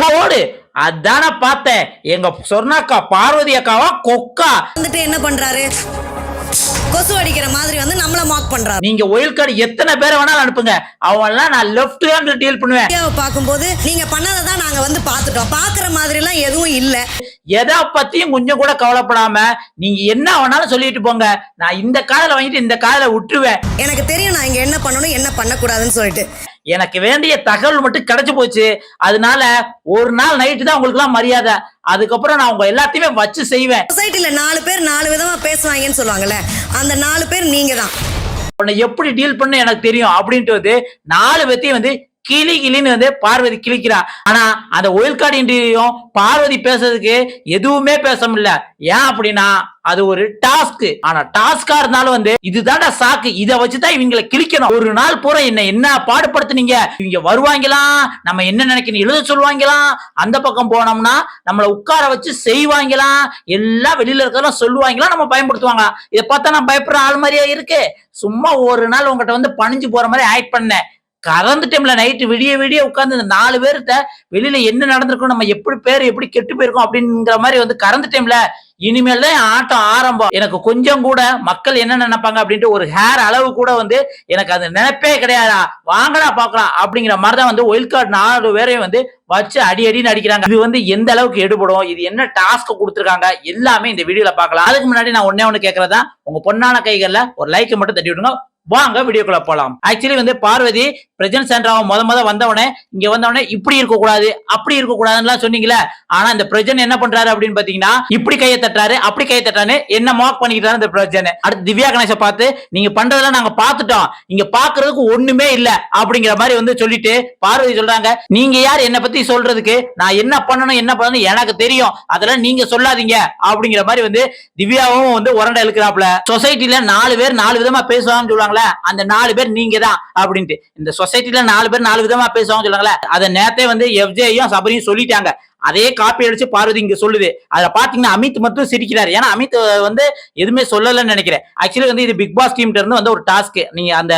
போடு அதான பார்த்தேன். எங்க சொன்னாக்கா பார்வதி அக்காவா கொக்கா? வந்துட்டு என்ன பண்றாரு? கொசு அடிக்கிற மாதிரி வந்து நம்மள மார்க் பண்றாரு. நீங்க ஒயில் கார்டு எத்தனை பேரை வேணாலும் அனுப்புங்க. அவன்லாம் நான் லெஃப்ட் ஹேண்ட்ல டீல் பண்ணுவேன். வீடியோவை பார்க்கும்போது நீங்க பண்ணதை தான் நாங்க வந்து பார்த்துட்டோம். பாக்குற மாதிரி எல்லாம் எதுவும் இல்ல. எதை பத்தியும் கொஞ்சம் கூட கவலைப்படாம நீங்க என்ன வேணாலும் சொல்லிட்டு போங்க. நான் இந்த காதல வாங்கிட்டு இந்த காதல விட்டுருவேன். எனக்கு தெரியும் நான் இங்க என்ன பண்ணணும் என்ன பண்ணக்கூடாதுன்னு சொல்லிட்டு. எனக்கு வேண்டிய தகவல் மட்டும் கிடைச்சு போச்சு. அதனால ஒரு நாள் நைட்டு தான் உங்களுக்கு எல்லாம் மரியாதை. அதுக்கப்புறம் நான் உங்க எல்லாத்தையுமே வச்சு செய்வேன். சொசைட்டில நாலு பேர் நாலு விதமா பேசுவாங்கன்னு சொல்லுவாங்கல்ல அந்த நாலு பேர் நீங்க தான் உன்னை எப்படி டீல் பண்ண எனக்கு தெரியும். அப்படின்ட்டு வந்து நாலு பேத்தையும் வந்து கிளி கிளின்னு வந்து பார்வதி கிழிக்கிறா. ஆனா அந்த ஒயில் கார்டு இன்டர்வியூயும் பார்வதி பேசுறதுக்கு எதுவுமே பேச முடியல. ஏன் அப்படின்னா அது ஒரு டாஸ்க் ஆனா டாஸ்கா இருந்தாலும் வந்து இதுதான்டா சாக்கு. இதை வச்சுதான் இவங்களை கிழிக்கணும். ஒரு நாள் பூரா என்ன என்ன பாடுபடுத்துனீங்க? இவங்க வருவாங்களாம்? நம்ம என்ன நினைக்கணும்? எழுத சொல்லுவாங்களாம்? அந்த பக்கம் போனோம்னா நம்மளை உட்கார வச்சு செய்வாங்களாம்? எல்லாம் வெளியில இருக்கிறதெல்லாம் சொல்லுவாங்களாம்? நம்ம பயன்படுத்துவாங்க இதை பார்த்தா நான் பயப்படுற ஆள் மாதிரியா இருக்கு. சும்மா ஒரு நாள் உங்ககிட்ட வந்து பணிஞ்சு போற மாதிரி ஆக்ட் பண்ணேன். கறந்துட்டோம்ல நைட்டு விடிய விடிய உட்காந்து இந்த நாலு பேர்கிட்ட வெளியில என்ன நடந்திருக்கும் நம்ம எப்படி பேர் எப்படி கெட்டு போயிருக்கோம் அப்படிங்கிற மாதிரி வந்து கறந்துட்டோம்ல. இனிமேல் தான் ஆட்டம் ஆரம்பம். எனக்கு கொஞ்சம் கூட மக்கள் என்ன நினைப்பாங்க அப்படின்ட்டு ஒரு ஹேர் அளவு கூட வந்து எனக்கு அது நினைப்பே கிடையாதா? வாங்கடா பார்க்கலாம் அப்படிங்கிற மாதிரி தான் வந்து ஒயில் கார்டு நாலு பேரையும் வந்து வச்சு அடி அடின்னு அடிக்கிறாங்க. இது வந்து எந்த அளவுக்கு எடுபடும்? இது என்ன டாஸ்க் கொடுத்துருக்காங்க? எல்லாமே இந்த வீடியோல பார்க்கலாம். அதுக்கு முன்னாடி நான் ஒன்னே ஒன்று கேட்கறதா உங்க பொண்ணான கைகள்ல ஒரு லைக் மட்டும் தட்டி விடுங்க வாங்க வீடியோக்குள்ள போலாம். ஆக்சுவலி வந்து பார்வதி பிரஜன் சென்டராவை முத முத வந்தவனே இங்க வந்தவனே இப்படி இருக்க கூடாது அப்படி இருக்க கூடாதுன்னு சொன்னீங்களே ஆனா இந்த பிரஜன் என்ன பண்றாரு அப்படின்னு பாத்தீங்கன்னா இப்படி கையை தட்டுறாரு அப்படி கையை தட்டுறாரு என்ன மார்க் பண்ணிக்கிட்டாரு இந்த பிரஜன். அடுத்து திவ்யா கணேச பார்த்து நீங்க பண்றதெல்லாம் நாங்க பாத்துட்டோம் இங்க பாக்குறதுக்கு ஒண்ணுமே இல்ல. அப்படிங்கிற மாதிரி வந்து சொல்லிட்டு பார்வதி சொல்றாங்க நீங்க யார் என்ன பத்தி சொல்றதுக்கு? நான் என்ன பண்ணணும் என்ன பண்ணணும் எனக்கு தெரியும். அதெல்லாம் நீங்க சொல்லாதீங்க. அப்படிங்கிற மாதிரி வந்து திவ்யாவும் வந்து உரண்டை இழுக்கிறாப்ல சொசைட்டில நாலு பேர் நாலு விதமா பேசுவாங்கன்னு சொல்லுவாங்களே அந்த நாலு பேர் நீங்க தான் அப்படின்ட்டு. இந்த சொசைட்டில நாலு பேர் நாலு விதமா பேசுவாங்க சொல்லுவாங்களே அதை நேரத்தை வந்து எஃப்ஜேயும் சபரியும் சொல்லிட்டாங்க. அதே காப்பி அடிச்சு பார்வதி இங்க சொல்லுது. அதுல பாத்தீங்கன்னா அமித் மட்டும் சிரிக்கிறாரு. ஏன்னா அமித் வந்து எதுவுமே சொல்லலன்னு நினைக்கிறேன். ஆக்சுவலி வந்து இது பிக் பாஸ் டீம்ல இருந்து வந்து ஒரு டாஸ்க் நீங்க அந்த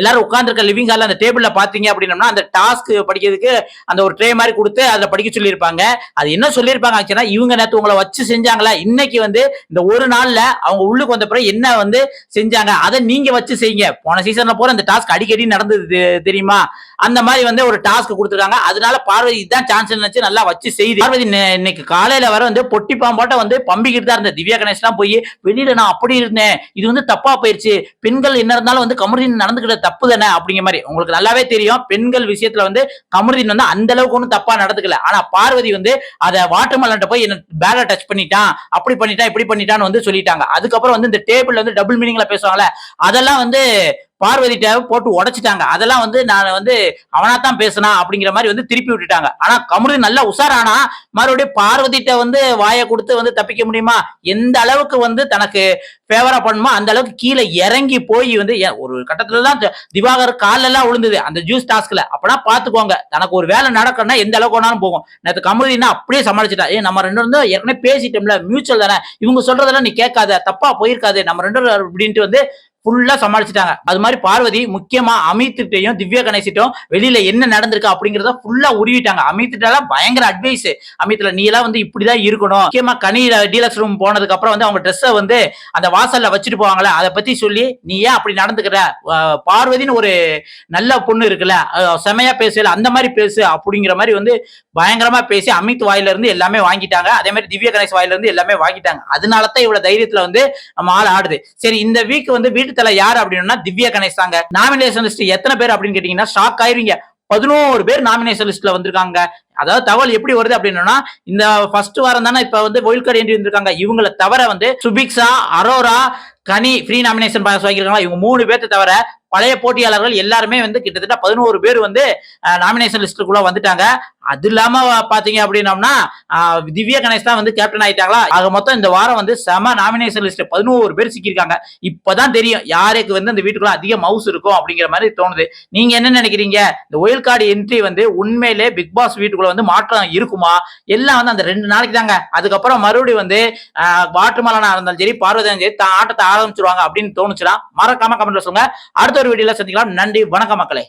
எல்லாரும் உட்கார்ந்துருக்க லிவிங் ஹால்ல அந்த டேபிள்ல பாத்தீங்க அப்படின்னம்னா அந்த டாஸ்க் படிக்கிறதுக்கு அந்த ஒரு ட்ரே மாதிரி கொடுத்து அதுல படிக்க சொல்லியிருப்பாங்க. அது என்ன சொல்லியிருப்பாங்க ஆக்சுவலா இவங்க நேற்று உங்களை வச்சு செஞ்சாங்களா? இன்னைக்கு வந்து இந்த ஒரு நாள்ல அவங்க உள்ளுக்கு வந்த பிறகு என்ன வந்து செஞ்சாங்க? அதை நீங்க வச்சு செய்யுங்க. போன சீசன்ல போற அந்த டாஸ்க் அடிக்கடி நடந்தது தெரியுமா? அந்த மாதிரி வந்து ஒரு டாஸ்க் கொடுத்துருக்காங்க அதனால பார்வதி தான் சான்ஸ் நினைச்சு நல்லா வச்சு செய்தி பார்வதி இன்னைக்கு காலையில வர வந்து பொட்டி பாம்பாட்ட வந்து பம்பிக்கிட்டு தான் இருந்த திவ்யா கணேஷ்லாம் போய் வெளியில நான் அப்படி இருந்தேன். இது வந்து தப்பா போயிருச்சு. பெண்கள் என்ன இருந்தாலும் வந்து கமருதீன் நடந்துக்கிட்ட தப்பு தானே? அப்படிங்கிற மாதிரி. உங்களுக்கு நல்லாவே தெரியும் பெண்கள் விஷயத்துல வந்து கமருதீன் வந்து அந்த அளவுக்கு ஒன்றும் தப்பா நடந்துக்கல. ஆனா பார்வதி வந்து அதை வாட்டர்மெலன்ட்ட போய் என்ன பேலை டச் பண்ணிட்டான். அப்படி பண்ணிட்டான் இப்படி பண்ணிட்டான்னு வந்து சொல்லிட்டாங்க. அதுக்கப்புறம் வந்து இந்த டேபிள் வந்து டபுள் மீனிங்ல பேசுவாங்கல்ல அதெல்லாம் வந்து பார்வதிட்ட போட்டு உடைச்சிட்டாங்க. அதெல்லாம் வந்து நான் வந்து அவனா தான் பேசினா அப்படிங்கிற மாதிரி வந்து திருப்பி விட்டுட்டாங்க. ஆனா கமருதி நல்லா உஷாரானா மறுபடியும் பார்வதிட்ட வந்து வாயை கொடுத்து வந்து தப்பிக்க முடியுமா? எந்த அளவுக்கு வந்து தனக்கு ஃபேவரா பண்ணுமோ அந்த அளவுக்கு கீழே இறங்கி போய் வந்து ஏ- ஒரு கட்டத்துல தான் திவாகர் காலெல்லாம் எல்லாம் விழுந்தது அந்த ஜூஸ் டாஸ்க்ல அப்பனா பாத்துக்கோங்க. தனக்கு ஒரு வேலை நடக்கணும்னா எந்த அளவுக்கு வேணாலும் போகும். நேற்று கமருதினா அப்படியே சமாளிச்சிட்டா. ஏ நம்ம ரெண்டு வந்து ஏற்கனவே பேசிட்டோம்ல மியூச்சுவல் தானே. இவங்க சொல்றதெல்லாம் நீ கேட்காத. தப்பா போயிருக்காது. நம்ம ரெண்டு அப்படின்ட்டு வந்து ஃபுல்லா சமாளிச்சிட்டாங்க. அது மாதிரி பார்வதி முக்கியமா அமித்கிட்டையும் திவ்யா கணேசிட்டும் வெளியில என்ன நடந்திருக்கு அப்படிங்கறத ஃபுல்லா உருவிட்டாங்க. அமித்கிட்ட பயங்கர அட்வைஸ் அமித்ல நீ எல்லாம் வந்து இப்படிதான் இருக்கணும். முக்கியமா கனி டீலக்ஸ் ரூம் போனதுக்கு அப்புறம் வந்து அவங்க ட்ரெஸ்ஸை வந்து அந்த வாசல்ல வச்சுட்டு போவாங்களே அதை பத்தி சொல்லி நீ ஏன் அப்படி நடந்துக்கிற? பார்வதின்னு ஒரு நல்ல பொண்ணு இருக்குல்ல செமையா பேசல அந்த மாதிரி பேசு அப்படிங்கிற மாதிரி வந்து பயங்கரமா பேசி அமித் வாயில இருந்து எல்லாமே வாங்கிட்டாங்க. அதே மாதிரி திவ்ய கணேஷ் வாயில இருந்து எல்லாமே வாங்கிட்டாங்க. அதனால தான் இவ்வளவு தைரியத்துல வந்து நம்ம ஆள் ஆடுது. சரி இந்த வீக் வந்து வீட்டு தலை யார் அப்படின்னா திவ்யா கணேஷ் தாங்க நாமினேஷன் லிஸ்ட் எத்தனை பேர் அப்படின்னு கேட்டீங்கன்னா ஷாக் ஆயிருங்க பதினோரு பேர் நாமினேஷன் லிஸ்ட்ல வந்திருக்காங்க. அதாவது தகவல் எப்படி வருது அப்படின்னா இந்த ஃபர்ஸ்ட் வாரம் தானே இப்ப வந்து ஒயில் கார்டு என்ட்ரி வந்திருக்காங்க. இவங்கள தவிர வந்து சுபிக்ஸா அரோரா கனி ஃப்ரீ நாமினேஷன் பாஸ் வாங்கியிருக்காங்க இவங்க மூணு பேர்த்த தவிர பழைய போட்டியாளர்கள் எல்லாருமே வந்து கிட்டத்தட்ட பதினோரு பேர் வந்து நாமினேஷன் லிஸ்ட்டுக்குள்ள வந்துட்டாங்க. அது இல்லாம பாத்தீங்க அப்படின்னம்னா திவ்ய திவ்யா கணேஷ் தான் வந்து கேப்டன் ஆயிட்டாங்களா? ஆக மொத்தம் இந்த வாரம் வந்து செம நாமினேஷன் லிஸ்ட் பதினோரு பேர் சிக்கியிருக்காங்க. இப்பதான் தெரியும் யாருக்கு வந்து அந்த வீட்டுக்குள்ள அதிக மவுஸ் இருக்கும் அப்படிங்கிற மாதிரி தோணுது. நீங்க என்ன நினைக்கிறீங்க? இந்த ஒயில் கார்டு என்ட்ரி வந்து உண்மையிலே பிக் பாஸ் வீட்டுக்குள்ள வந்து மாற்றம் இருக்குமா? எல்லாம் வந்து அந்த ரெண்டு நாளைக்கு தாங்க. அதுக்கப்புறம் மறுபடியும் வந்து வாட்டுமலனா இருந்தாலும் சரி பார்வதியும் சரி தான் ஆட்டத்தை ஆரம்பிச்சிருவாங்க அப்படின்னு தோணுச்சுன்னா மறக்காம கமெண்ட்ல சொல்லுங்க. அடுத்த ஒரு வீடியோல சந்திக்கலாம். நன்றி வணக்கம் மக்களே.